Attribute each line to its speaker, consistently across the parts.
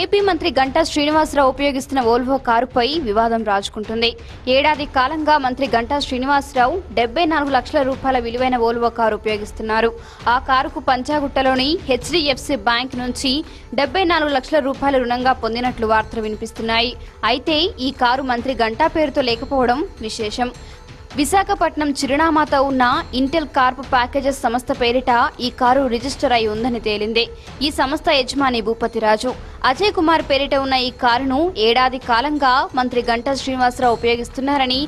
Speaker 1: AP మంత్రి గంటా శ్రీనివాసరావు ఉపయోగిస్తున్న Volvo కారుపై వివాదం రాజుకుంటుంది. ఏడాది కాలంగా మంత్రి గంటా శ్రీనివాసరావు డెబ్బై నాలుగు లక్షల రూపాయల విలువైన వోల్వో కారు ఉపయోగిస్తున్నారు. ఆ కారుకు పంచాగుట్టలోని హెచ్డిఎఫ్సి బ్యాంక్ నుంచి డెబ్బై నాలుగు లక్షల రూపాయల రుణంగా పొందినట్లు వార్తలు వినిపిస్తున్నాయి. అయితే ఈ కారు మంత్రి గంటా పేరుతో లేకపోవడం విశేషం. విశాఖపట్నం చిరునామాతో ఉన్న ఇంటెల్ కార్ప్ ప్యాకేజెస్ సంస్థ పేరిట ఈ కారు రిజిస్టర్ అయి ఉందని తేలింది. ఈ సంస్థ యజమాని భూపతిరాజు అజయ్ కుమార్ పేరిట ఉన్న ఈ కారును ఏడాది కాలంగా మంత్రి గంటా శ్రీనివాసరావు ఉపయోగిస్తున్నారని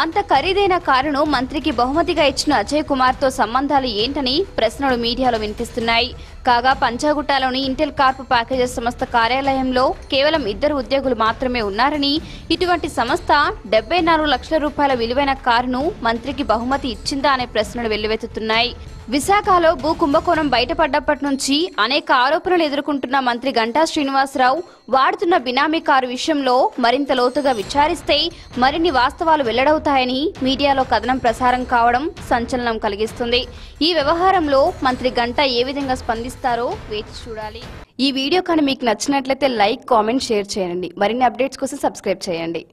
Speaker 1: అంత ఖరీదైన కారును మంత్రికి బహుమతిగా ఇచ్చిన అజయ్ కుమార్తో సంబంధాలు ఏంటని ప్రశ్నలు మీడియాలో వినిపిస్తున్నాయి. కాగా పంచాగుట్టలోని ఇంటెల్ కార్ప్ ప్యాకేజెస్ సంస్థ కార్యాలయంలో కేవలం ఇద్దరు ఉద్యోగులు మాత్రమే ఉన్నారని ఇటువంటి సంస్థ డెబ్బై నాలుగు లక్షల రూపాయల విలువైన కారును మంత్రికి బహుమతి ఇచ్చిందా అనే ప్రశ్నలు వెల్లువెత్తుతున్నాయి. విశాఖలో భూ కుంభకోణం బయటపడ్డప్పటి నుంచి అనేక ఆరోపణలు ఎదుర్కొంటున్న మంత్రి గంటా శ్రీనివాసరావు వాడుతున్న బినామీ కారు విషయంలో మరింత లోతుగా విచారిస్తే మరిన్ని వాస్తవాలు వెల్లడవుతాయని మీడియాలో కథనం ప్రసారం కావడం సంచలనం కలిగిస్తుంది. ఈ వ్యవహారంలో మంత్రి గంటా ఏ విధంగా స్పందిస్తారో వేచి చూడాలి. ఈ వీడియో కానీ మీకు నచ్చినట్లయితే లైక్ కామెంట్ షేర్ చేయండి. మరిన్ని అప్డేట్స్ కోసం సబ్స్క్రైబ్ చేయండి.